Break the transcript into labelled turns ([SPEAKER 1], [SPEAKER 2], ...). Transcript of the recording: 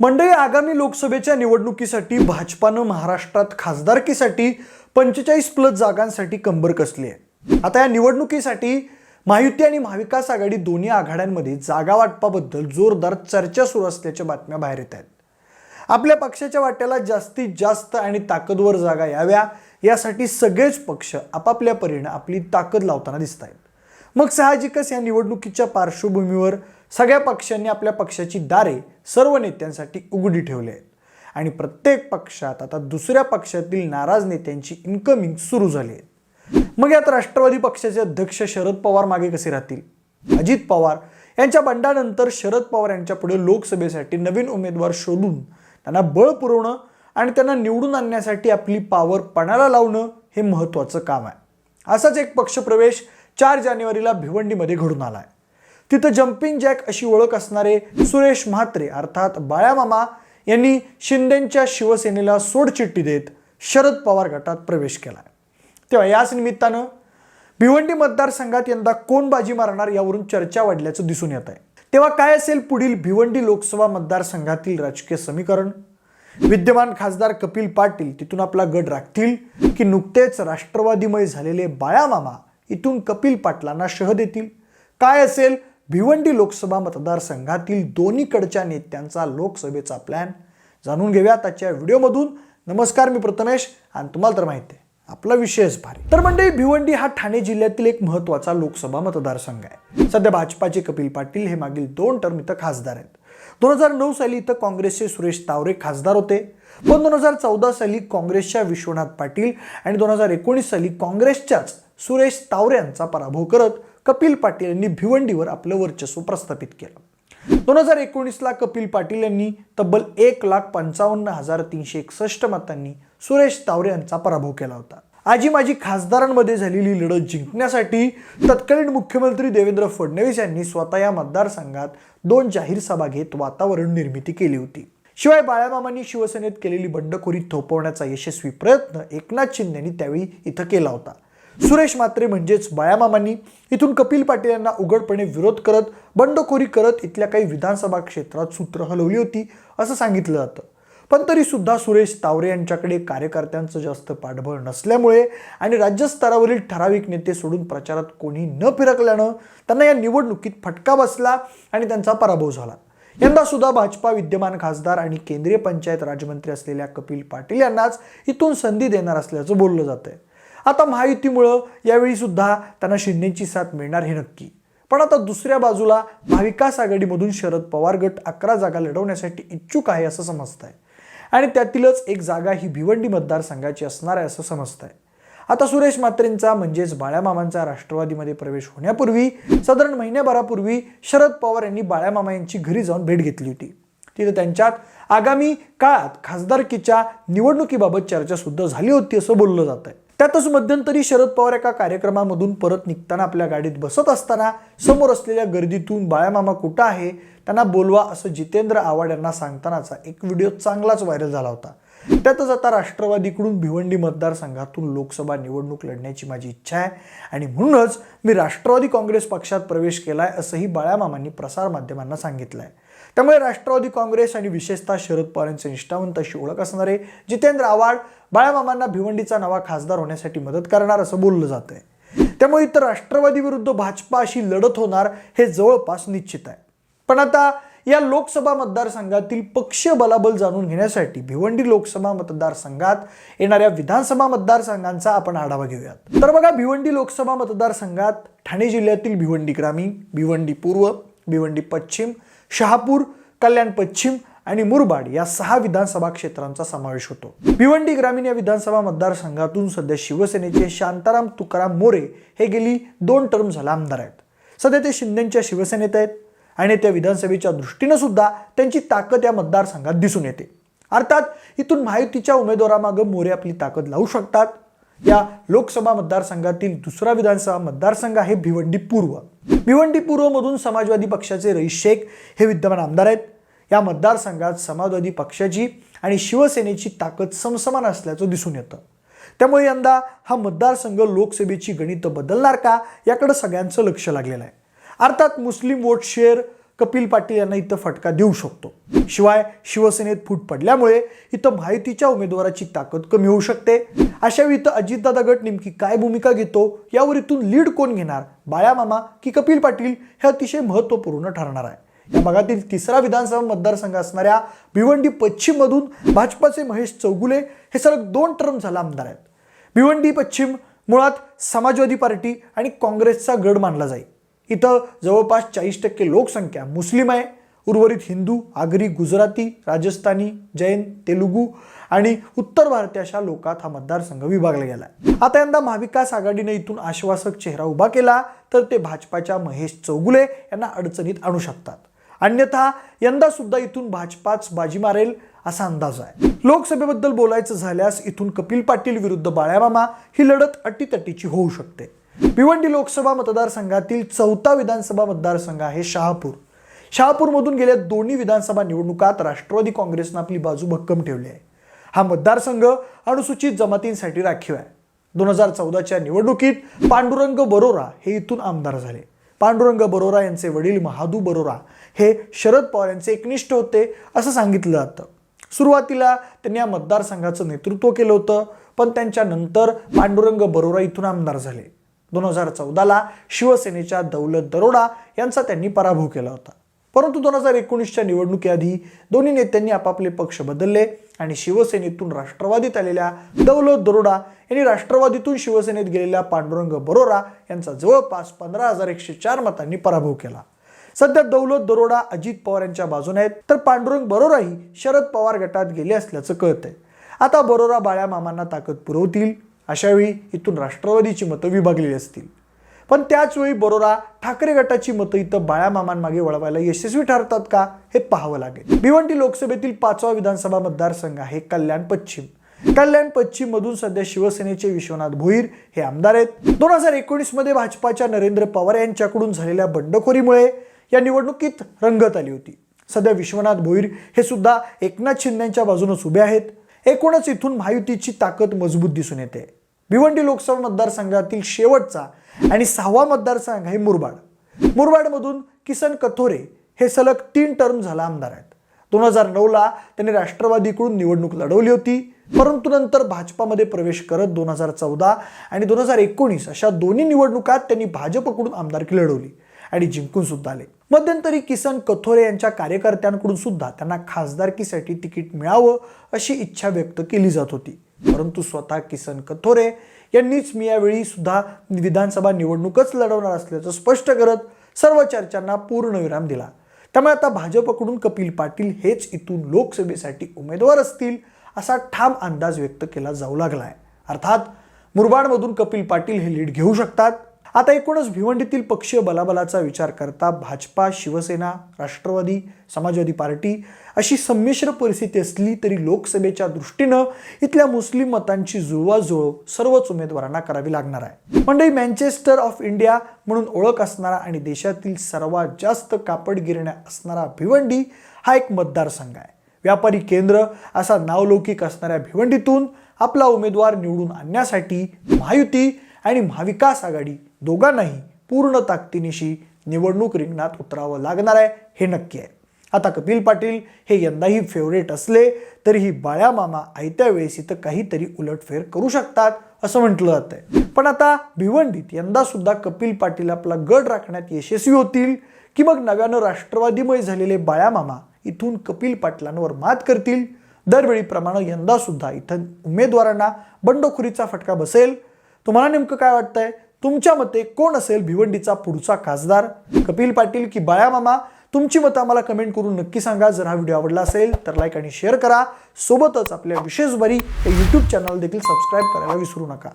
[SPEAKER 1] मंडळी आगामी लोकसभेच्या निवडणुकीसाठी भाजपानं महाराष्ट्रात खासदारकीसाठी पंचेचाळीस प्लस जागांसाठी कंबर कसली आहे? आता या निवडणुकीसाठी महायुती आणि महाविकास आघाडी दोन्ही आघाड्यांमध्ये जागा वाटपाबद्दल जोरदार चर्चा सुरू असल्याच्या बातम्या बाहेर येत आहेत. आपल्या पक्षाच्या वाट्याला जास्तीत जास्त आणि ताकदवर जागा याव्या यासाठी सगळेच पक्ष आपापल्या परीनं आपली ताकद लावताना दिसत आहेत मग साहजिकच या निवडणुकीच्या पार्श्वभूमीवर सगळ्या पक्षांनी आपल्या पक्षाची दारे सर्व नेत्यांसाठी उघडी ठेवली आहेत. आणि प्रत्येक पक्षात आता दुसऱ्या पक्षातील नाराज नेत्यांची इन्कमिंग सुरू झाली आहे मग यात राष्ट्रवादी पक्षाचे अध्यक्ष शरद पवार मागे कसे राहतील? अजित पवार यांच्या बंडानंतर शरद पवार यांच्या पुढे लोकसभेसाठी नवीन उमेदवार शोधून त्यांना बळ पुरवणं आणि त्यांना निवडून आणण्यासाठी आपली पावर पणाला लावणं हे महत्त्वाचं काम आहे. असाच एक पक्षप्रवेश चार जानेवारीला भिवंडीमध्ये घडून आला आहे तिथं जम्पिंग जॅक अशी ओळख असणारे सुरेश म्हात्रे अर्थात बाळ्यामामा यांनी शिंदेंच्या शिवसेनेला सोडचिठ्ठी देत शरद पवार गटात प्रवेश केला तेव्हा याच निमित्तानं भिवंडी मतदारसंघात यंदा कोण बाजी मारणार यावरून चर्चा वाढल्याचं दिसून येत आहे. तेव्हा काय असेल पुढील भिवंडी लोकसभा मतदारसंघातील राजकीय समीकरण? विद्यमान खासदार कपिल पाटील तिथून आपला गड राखतील की नुकतेच राष्ट्रवादीमय झालेले बाळामामा? इथून कपिल पाटलांना शह देतील. काय असेल? भिवंडी लोकसभा मतदारसंघातील दोन्हीकडच्या नेत्यांचा लोकसभेचा प्लॅन जाणून घेऊया आजच्या व्हिडिओमधून. नमस्कार मी प्रथमेश आणि तुम्हाला तर माहिती आहे आपला विषयच भारी. तर म्हणजे भिवंडी हा ठाणे जिल्ह्यातील एक महत्त्वाचा लोकसभा मतदारसंघ आहे. सध्या भाजपाचे कपिल पाटील हे मागील दोन टर्म इथं खासदार आहेत. दोन हजार नऊ साली इथं काँग्रेसचे सुरेश तावरे खासदार होते. पण दोन हजार चौदा साली काँग्रेसच्या विश्वनाथ पाटील आणि दोन हजार एकोणीस साली काँग्रेसच्याच सुरेश तावरे यांचा पराभव करत कपिल पाटील यांनी भिवंडीवर आपलं वर्चस्व प्रस्थापित केलं. दोन हजार एकोणीसला कपिल पाटील यांनी तब्बल एक लाख पंचावन्न हजार तीनशे एकसष्ट मतांनी सुरेश तावरे यांचा पराभव केला होता. आजी माझी खासदारांमध्ये झालेली लढत जिंकण्यासाठी तत्कालीन मुख्यमंत्री देवेंद्र फडणवीस यांनी स्वतः या मतदारसंघात दोन जाहीर सभा घेत वातावरण निर्मिती केली होती. शिवाय बाळामामांनी शिवसेनेत केलेली बंडखोरी थोपवण्याचा यशस्वी प्रयत्न एकनाथ शिंदेनी त्यावेळी इथं केला होता. सुरेश मात्रे म्हणजेच बाळामामांनी इथून कपिल पाटील यांना उघडपणे विरोध करत बंडखोरी करत इथल्या काही विधानसभा क्षेत्रात सूत्र हलवली होती असं सांगितलं जातं. पण तरी सुद्धा सुरेश तावरे यांच्याकडे कार्यकर्त्यांचं जास्त पाठबळ नसल्यामुळे आणि राज्यस्तरावरील ठराविक नेते सोडून प्रचारात कोणी न फिरकल्यानं त्यांना या निवडणुकीत फटका बसला आणि त्यांचा पराभव झाला. यंदा सुद्धा भाजपा विद्यमान खासदार आणि केंद्रीय पंचायत राज्यमंत्री असलेल्या कपिल पाटील यांनाच इथून संधी देणार असल्याचं बोललं जात आहे आता महायुतीमुळं यावेळी सुद्धा त्यांना शिंदेची साथ मिळणार हे नक्की. पण आता दुसऱ्या बाजूला महाविकास आघाडीमधून शरद पवार गट अकरा जागा लढवण्यासाठी इच्छुक आहे असं समजत आहे आणि त्यातीलच एक जागा ही भिवंडी मतदारसंघाची असणार आहे असं समजत आहे आता सुरेश मात्रेंचा म्हणजेच बाळ्यामामांचा राष्ट्रवादीमध्ये प्रवेश होण्यापूर्वी साधारण महिन्याभरापूर्वी शरद पवार यांनी बाळ्यामामा यांची घरी जाऊन भेट घेतली होती. तिथे त्यांच्यात आगामी काळात खासदारकीच्या निवडणुकीबाबत चर्चा सुद्धा झाली होती असं बोललं जात आहे त्यातच मध्यंतरी शरद पवार एका कार्यक्रमामधून परत निघताना आपल्या गाडीत बसत असताना समोर असलेल्या गर्दीतून बाळामामा कुठं आहे? त्यांना बोलवा असं जितेंद्र आव्हाड यांना सांगतानाचा एक व्हिडिओ चांगलाच व्हायरल झाला होता. त्यातच आता राष्ट्रवादीकडून भिवंडी मतदारसंघातून लोकसभा निवडणूक लढण्याची माझी इच्छा आहे आणि म्हणूनच मी राष्ट्रवादी काँग्रेस पक्षात प्रवेश केला आहे असंही बाळामामांनी प्रसारमाध्यमांना सांगितलं आहे त्यामुळे राष्ट्रवादी काँग्रेस आणि विशेषतः शरद पवार यांचे निष्ठावंत अशी ओळख असणारे जितेंद्र आव्हाड बाळामामांना भिवंडीचा नवा खासदार होण्यासाठी मदत करणार असं बोललं जात आहे त्यामुळे इतर राष्ट्रवादी विरुद्ध भाजपा अशी लढत होणार हे जवळपास निश्चित आहे. पण आता या लोकसभा मतदारसंघातील पक्ष बलाबल जाणून घेण्यासाठी भिवंडी लोकसभा मतदारसंघात येणाऱ्या विधानसभा मतदारसंघांचा आपण आढावा घेऊयात. तर बघा भिवंडी लोकसभा मतदारसंघात ठाणे जिल्ह्यातील भिवंडी ग्रामीण भिवंडी पूर्व भिवंडी पश्चिम शहापूर कल्याण पश्चिम आणि मुरबाड या सहा विधानसभा क्षेत्रांचा समावेश होतो. भिवंडी ग्रामीण या विधानसभा मतदारसंघातून सध्या शिवसेनेचे शांताराम तुकाराम मोरे हे गेली दोन टर्म झाला आमदार आहेत. सध्या ते शिंदेच्या शिवसेनेत आहेत आणि त्या विधानसभेच्या दृष्टीनं सुद्धा त्यांची ताकद या मतदारसंघात दिसून येते. अर्थात इथून महायुतीच्या उमेदवारामागं मोरे आपली ताकद लावू शकतात या लोकसभा मतदारसंघातील दुसरा विधानसभा मतदारसंघ आहे भिवंडी पूर्व. भिवंडी पूर्वमधून समाजवादी पक्षाचे रईस शेख हे विद्यमान आमदार आहेत. या मतदारसंघात समाजवादी पक्षाची आणि शिवसेनेची ताकद समसमान असल्याचं दिसून येतं. त्यामुळे यंदा हा मतदारसंघ लोकसभेची गणितं बदलणार का याकडे सगळ्यांचं लक्ष लागलेलं आहे. अर्थात Muslim vote share Kapil Patil यांना इथं फटका देऊ शकतो. शिवाय शिवसेनेत फूट पडल्यामुळे इथं माहितीच्या उमेदवाराची ताकद कमी होऊ शकते. अशा वेळी इथं अजितदादा गट नेमकी काय भूमिका घेतो? यावर इथून लीड कोण घेणार? बाळामामा की कपिल पाटील हे अतिशय महत्त्वपूर्ण ठरणार आहे. या भागातील तिसरा विधानसभा मतदारसंघ असणाऱ्या भिवंडी पश्चिम मधून भाजपाचे महेश चौगुले हे सलग दोन टर्म झाला आमदार आहेत. भिवंडी पश्चिम मुळात समाजवादी पार्टी आणि काँग्रेसचा गड मानला जाईल. इथं जवळपास चाळीस टक्के लोकसंख्या मुस्लिम आहे. उर्वरित हिंदू आगरी गुजराती राजस्थानी जैन तेलुगू आणि उत्तर भारतीय अशा लोकात हा मतदारसंघ विभागला गेला आता यंदा महाविकास आघाडीने इथून आश्वासक चेहरा उभा केला तर ते भाजपाच्या महेश चौगुले यांना अडचणीत आणू शकतात. अन्यथा यंदा सुद्धा इथून भाजपाच बाजी मारेल असा अंदाज आहे. लोकसभेबद्दल बोलायचं झाल्यास इथून कपिल पाटील विरुद्ध बाळ्यामामा ही लढत अटीतटीची होऊ शकते. भिवंडी लोकसभा मतदारसंघातील चौथा विधानसभा मतदारसंघ आहे शहापूर. शहापूरमधून गेल्या दोन्ही विधानसभा निवडणुकात राष्ट्रवादी काँग्रेसनं आपली बाजू भक्कम ठेवली आहे. हा मतदारसंघ अनुसूचित जमातींसाठी राखीव आहे. दोन हजार चौदाच्या निवडणुकीत पांडुरंग बरोरा हे इथून आमदार झाले. पांडुरंग बरोरा यांचे वडील महादू बरोरा हे शरद पवार यांचे एकनिष्ठ होते असं सांगितलं जातं. सुरुवातीला त्यांनी या मतदारसंघाचं नेतृत्व केलं होतं पण त्यांच्या नंतर पांडुरंग बरोरा इथून आमदार झाले. दोन हजार चौदाला शिवसेनेच्या दौलत दरोडा यांचा त्यांनी पराभव केला होता. परंतु दोन हजार एकोणीसच्या निवडणुकीआधी दोन्ही नेत्यांनी आपापले पक्ष बदलले आणि शिवसेनेतून राष्ट्रवादीत आलेल्या दौलत दरोडा यांनी राष्ट्रवादीतून शिवसेनेत गेलेल्या पांडुरंग बरोरा यांचा जवळपास पंधरा हजार एकशे चार मतांनी पराभव केला. सध्या दौलत दरोडा अजित पवार यांच्या बाजूने आहेत तर पांडुरंग बरोराही शरद पवार गटात गेले असल्याचं कळतंय. आता बरोरा बाळ्या मामांना ताकद पुरवतील अशावेळी इथून राष्ट्रवादीची मतं विभागलेली असतील. पण त्याच वेळी बरोरा ठाकरे गटाची मतं इथं बाळामामांमागे वळवायला यशस्वी ठरतात का हे पाहावं लागेल. भिवंडी लोकसभेतील पाचवा विधानसभा मतदारसंघ आहे कल्याण पश्चिम. कल्याण पश्चिम मधून सध्या शिवसेनेचे विश्वनाथ भोईर हे आमदार आहेत. दोन हजार एकोणीसमध्ये भाजपाच्या नरेंद्र पवार यांच्याकडून झालेल्या बंडखोरीमुळे या निवडणुकीत रंगत आली होती. सध्या विश्वनाथ भोईर हे सुद्धा एकनाथ शिंदेच्या बाजूनच उभे आहेत. एकूणच इथून महायुतीची ताकद मजबूत दिसून येते. भिवंडी लोकसभा मतदारसंघातील शेवटचा आणि सहावा मतदारसंघ आहे मुरबाड. मुरबाडमधून किसन कथोरे हे सलग तीन टर्म झाला आमदार आहेत. दोन हजार नऊला त्यांनी राष्ट्रवादीकडून निवडणूक लढवली होती परंतु नंतर भाजपामध्ये प्रवेश करत दोन हजार चौदा आणि दोन हजार एकोणीस अशा दोन्ही निवडणुकात त्यांनी भाजपकडून आमदारकी लढवली आणि जिंकून सुद्धा आले. मध्यंतरी किसन कथोरे यांच्या कार्यकर्त्यांकडून सुद्धा त्यांना खासदारकीसाठी तिकीट मिळावं अशी इच्छा व्यक्त केली जात होती. परंतु स्वतः किसन कथोरे यांनीच मी यावेळी सुद्धा विधानसभा निवडणूकच लढवणार असल्याचं स्पष्ट करत सर्व चर्चांना पूर्णविराम दिला. त्यामुळे आता भाजपकडून कपिल पाटील हेच इथून लोकसभेसाठी उमेदवार असतील असा ठाम अंदाज व्यक्त केला जाऊ लागला आहे अर्थात मुरबाडमधून कपिल पाटील हे लीड घेऊ शकतात आता एकूणच भिवंडीतील पक्षीय बलाबलाचा विचार करता भाजपा शिवसेना राष्ट्रवादी समाजवादी पार्टी अशी संमिश्र परिस्थिती असली तरी लोकसभेच्या दृष्टीनं इथल्या मुस्लिम मतांची जुळवाजुळव सर्वच उमेदवारांना करावी लागणार आहे. मंडळी मँचेस्टर ऑफ इंडिया म्हणून ओळख असणारा आणि देशातील सर्वात जास्त कापड गिरण्या असणारा भिवंडी हा एक मतदारसंघ आहे. व्यापारी केंद्र असा नावलौकिक असणाऱ्या भिवंडीतून आपला उमेदवार निवडून आणण्यासाठी महायुती आणि महाविकास आघाडी दोघांनाही पूर्ण ताकदीनिशी निवडणूक रिंगणात उतरावं लागणार आहे हे नक्की आहे. आता कपिल पाटील हे यंदाही फेवरेट असले तरीही बाळ्या मामा आयत्या वेळेस इथं काहीतरी उलटफेर करू शकतात असं म्हटलं जातंय. पण आता भिवंडीत यंदा सुद्धा कपिल पाटील आपला गड राखण्यात यशस्वी होतील की मग नव्यानं राष्ट्रवादीमय झालेले बाळ्या मामा इथून कपिल पाटलांवर मात करतील? दरवेळीप्रमाणे यंदा सुद्धा इथं उमेदवारांना बंडखोरीचा फटका बसेल. तुम्हाला नेमकं काय वाटतंय? तुमच्या मते कोण असेल भिवंडीचा पुढचा खासदार? कपिल पाटील की बाळा तुमची मतं आम्हाला कमेंट करून नक्की सांगा. जर हा व्हिडिओ आवडला असेल तर लाईक आणि शेअर करा. सोबतच आपल्या विशेष बरी हे यूट्यूब चॅनल देखील सबस्क्राईब करायला विसरू नका.